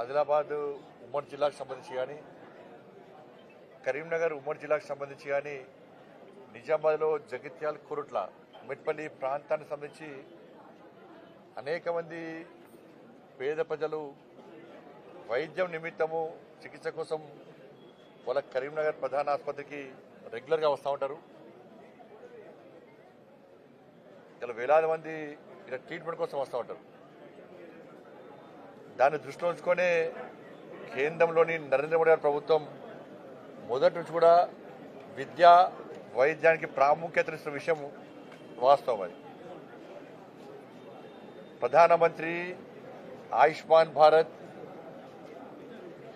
ఆదిలాబాద్ ఉమ్మడి జిల్లాకు సంబంధించి కానీ కరీంనగర్ ఉమ్మడి జిల్లాకు సంబంధించి కానీ నిజామాబాద్లో జగిత్యాల కురుట్ల మెట్పల్లి ప్రాంతానికి సంబంధించి అనేక మంది పేద ప్రజలు వైద్యం నిమిత్తము చికిత్స కోసం వాళ్ళ కరీంనగర్ ప్రధాన ఆసుపత్రికి రెగ్యులర్గా వస్తూ ఉంటారు. ఇలా వేలాది మంది ఇక్కడ ట్రీట్మెంట్ కోసం వస్తూ ఉంటారు. దాన్ని దృష్టిలో ఉంచుకొని కేంద్రంలోని నరేంద్ర మోడీ గారి ప్రభుత్వం మొదటి నుంచి కూడా విద్య వైద్యానికి ప్రాముఖ్యతనిస్తున్న విషయం వాస్తవం అది. ప్రధానమంత్రి Ayushman Bharat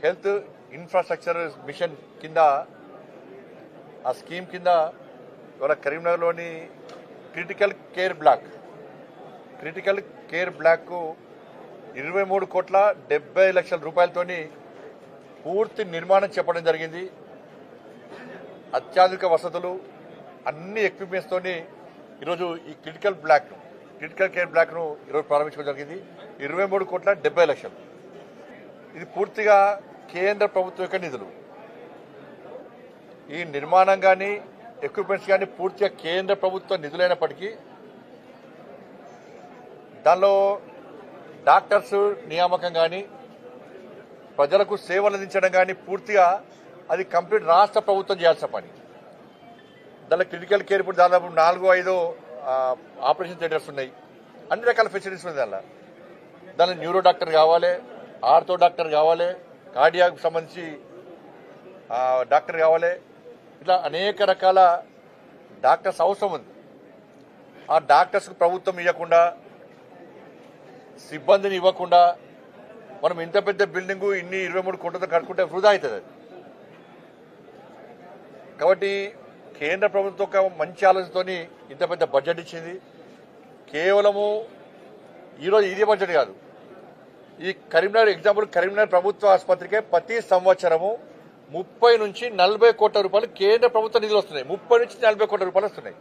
health infrastructure mission కింద ఆ స్కీమ్ కింద ఇవాళ కరీంనగర్లోని critical care block critical care block ఇరవై మూడు కోట్ల డెబ్బై లక్షల రూపాయలతోని పూర్తి నిర్మాణం చెప్పడం జరిగింది. అత్యాధునిక వసతులు అన్ని ఎక్విప్మెంట్స్తోని ఈరోజు ఈ క్రిటికల్ బ్లాక్ క్రిటికల్ కేర్ బ్లాక్ను ఈరోజు ప్రారంభించడం జరిగింది. ఇరవై మూడు కోట్ల డెబ్బై లక్షలు. ఇది పూర్తిగా కేంద్ర ప్రభుత్వం యొక్క నిధులు. ఈ నిర్మాణం కానీ ఎక్విప్మెంట్స్ కానీ పూర్తిగా కేంద్ర ప్రభుత్వ నిధులైనప్పటికీ దానిలో డాక్టర్స్ నియామకం కానీ ప్రజలకు సేవలు అందించడం కానీ పూర్తిగా అది కంప్లీట్ రాష్ట్ర ప్రభుత్వం చేయాల్సిన పని. దానిలో క్రిటికల్ కేర్ ఇప్పుడు దాదాపు నాలుగు ఐదు ఆపరేషన్ థియేటర్స్ ఉన్నాయి. అన్ని రకాల ఫెసిలిటీస్ ఉన్నాయి దానిలో. దానిలో న్యూరో డాక్టర్ కావాలి ఆర్థో డాక్టర్ కావాలి కార్డియాకు సంబంధించి డాక్టర్ కావాలి. ఇట్లా అనేక రకాల డాక్టర్స్ అవసరం ఉంది. ఆ డాక్టర్స్కు ప్రభుత్వం ఇవ్వకుండా సిబ్బందిని ఇవ్వకుండా మనం ఇంత పెద్ద బిల్డింగ్ ఇన్ని ఇరవై మూడు కోట్లతో కట్టుకుంటే వృధా అవుతుంది. కాబట్టి కేంద్ర ప్రభుత్వం ఒక మంచి ఆలోచనతోని ఇంత పెద్ద బడ్జెట్ ఇచ్చింది. కేవలము ఈరోజు ఇదే బడ్జెట్ కాదు. ఈ కరీంనగర్ ఎగ్జాంపుల్ కరీంనగర్ ప్రభుత్వ ఆసుపత్రికే ప్రతి సంవత్సరము ముప్పై నుంచి నలభై కోట్ల రూపాయలు కేంద్ర ప్రభుత్వ నిధులు వస్తున్నాయి. ముప్పై నుంచి నలభై కోట్ల రూపాయలు వస్తున్నాయి.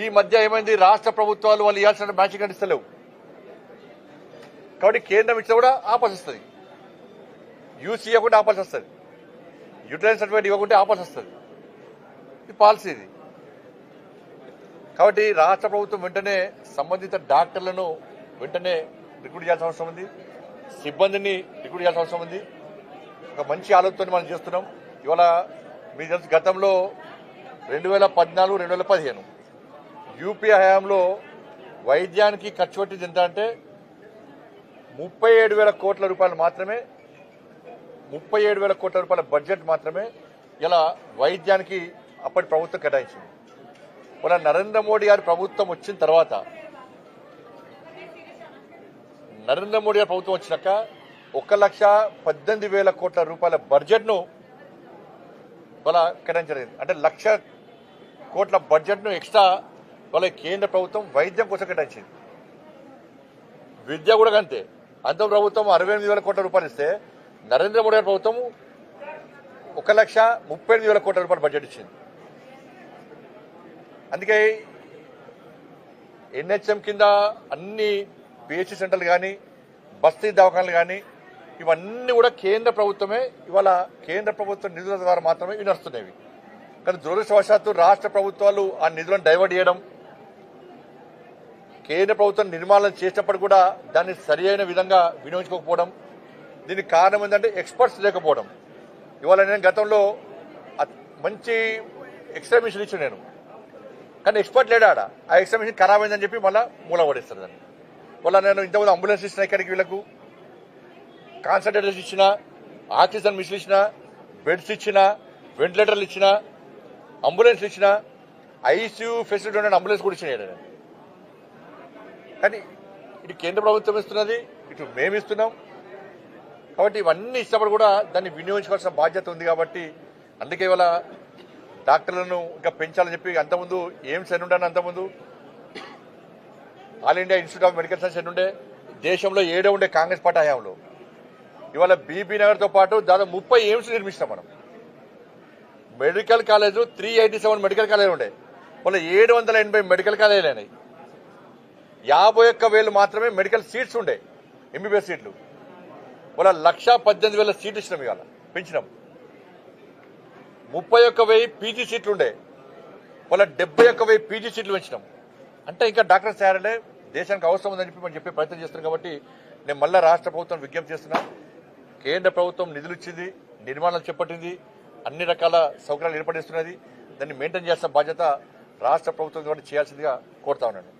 ఈ మధ్య ఏమైంది? రాష్ట్ర ప్రభుత్వాలు వాళ్ళు ఇవ్వాల్సిన మ్యాచింగ్ అందిస్తలేవు కాబట్టి కేంద్రం ఇచ్చినా కూడా ఆపాల్సి వస్తుంది యూసీ ఇవ్వకుండా ఆపాల్సి వస్తుంది యూటిలైజ్ సర్టిఫికేట్ ఇవ్వకుంటే ఆపాల్సి వస్తుంది ఇది పాలసీ ఇది. కాబట్టి రాష్ట్ర ప్రభుత్వం వెంటనే సంబంధిత డాక్టర్లను వెంటనే రిక్రూట్ చేయాల్సిన అవసరం ఉంది. సిబ్బందిని రిక్రూట్ చేయాల్సిన అవసరం ఉంది. ఒక మంచి ఆలోచన మనం చేస్తున్నాం. ఇవాళ మీ తెలుసు గతంలో రెండు వేల పద్నాలుగు రెండు వేల పదిహేను యూపీఐ హయాంలో వైద్యానికి ఖర్చు పెట్టింది ఎంత అంటే ముప్పై ఏడు వేల కోట్ల రూపాయలు మాత్రమే ముప్పై ఏడు వేల కోట్ల రూపాయల బడ్జెట్ మాత్రమే ఇలా వైద్యానికి అప్పటి ప్రభుత్వం కేటాయించింది. మన నరేంద్ర మోడీ గారి ప్రభుత్వం వచ్చిన తర్వాత నరేంద్ర మోడీ గారి ప్రభుత్వం వచ్చినాక ఒక లక్ష పద్దెనిమిది వేల కోట్ల రూపాయల బడ్జెట్ను వాళ్ళ కేటాయించలేదు. అంటే లక్ష కోట్ల బడ్జెట్ను ఎక్స్ట్రా వాళ్ళ కేంద్ర ప్రభుత్వం వైద్యం కోసం కేటాయించింది. విద్య కూడా అంతే. అంత ప్రభుత్వం అరవై ఎనిమిది వేల కోట్ల రూపాయలు ఇస్తే నరేంద్ర మోడీ గారి ప్రభుత్వం ఒక లక్ష ముప్పై ఎనిమిది వేల కోట్ల రూపాయలు బడ్జెట్ ఇచ్చింది. అందుకే ఎన్హెచ్ఎం కింద అన్ని పిహెచ్సి సెంటర్లు కానీ బస్తీ దవాఖానలు కానీ ఇవన్నీ కూడా కేంద్ర ప్రభుత్వమే ఇవాళ కేంద్ర ప్రభుత్వ నిధుల ద్వారా మాత్రమే ఇవి. నడుస్తున్నాయి కానీ దురదృష్టవశాత్తు రాష్ట్ర ప్రభుత్వాలు ఆ నిధులను డైవర్ట్ చేయడం కేంద్ర ప్రభుత్వం నిర్మాణం చేసినప్పుడు కూడా దాన్ని సరి అయిన విధంగా వినియోగించుకోకపోవడం దీనికి కారణం ఏంటంటే ఎక్స్పర్ట్స్ లేకపోవడం. ఇవాళ నేను గతంలో మంచి ఎక్స్రే మిషన్ ఇచ్చాను నేను. కానీ ఎక్స్పర్ట్ లేడా ఆడ? ఆ ఎక్స్రే మిషన్ ఖరాబ్ అయిందని చెప్పి మళ్ళీ మూల పడేస్తారు దాన్ని. వాళ్ళ నేను ఇంతకుముందు అంబులెన్స్ ఇచ్చిన ఇక్కడికి వీళ్ళకు? కాన్సన్ట్రేటర్స్ ఇచ్చిన ఆక్సిజన్ మిషన్ ఇచ్చిన బెడ్స్ ఇచ్చిన వెంటిలేటర్లు ఇచ్చిన అంబులెన్స్ ఇచ్చిన ఐసీయూ ఫెసిలిటీ ఉన్న అంబులెన్స్ కూడా ఇచ్చిన కానీ ఇటు కేంద్ర ప్రభుత్వం ఇస్తున్నది ఇటు మేము ఇస్తున్నాం. కాబట్టి ఇవన్నీ ఇచ్చినప్పుడు కూడా దాన్ని వినియోగించుకోవాల్సిన బాధ్యత ఉంది కాబట్టి అందుకే ఇవాళ డాక్టర్లను ఇంకా పెంచాలని చెప్పి అంతకుముందు ఎయిమ్స్ ఎన్ని ఉండే అంతకుముందు All India Institute of Medical Science ఉండే దేశంలో ఏడో ఉండే కాంగ్రెస్ పార్టీ హయాంలో. ఇవాళ బీబీ నగర్తో పాటు దాదాపు ముప్పై ఎయిమ్స్ నిర్మిస్తాం మనం. Medical college three eighty seven medical college ఉండే. మళ్ళీ ఏడు వందల ఎనభై మెడికల్ కాలేజీలు అయినాయి. యాభై ఒక్క వేలు మాత్రమే మెడికల్ సీట్స్ ఉండే ఎంబీబీఎస్ సీట్లు. వాళ్ళ లక్ష పద్దెనిమిది వేల సీట్లు ఇచ్చినాం ఇవాళ పెంచినాం. ముప్పై ఒక్క వెయ్యి పీజీ సీట్లు ఉండే వాళ్ళ డెబ్బై ఒక్క వెయ్యి పీజీ సీట్లు పెంచినాం. అంటే ఇంకా డాక్టర్స్ తయారలే దేశానికి అవసరం ఉందని చెప్పి మనం చెప్పే ప్రయత్నం చేస్తున్నాం కాబట్టి నేను మళ్ళీ రాష్ట్ర ప్రభుత్వం విజ్ఞప్తి చేస్తున్నా. కేంద్ర ప్రభుత్వం నిధులు ఇచ్చింది నిర్మాణాలు చేపట్టింది అన్ని రకాల సౌకర్యాలు ఏర్పడిస్తున్నది దాన్ని మెయింటైన్ చేసిన బాధ్యత రాష్ట్ర ప్రభుత్వం ద్వారా చేయాల్సిందిగా కోరుతా ఉన్నాను.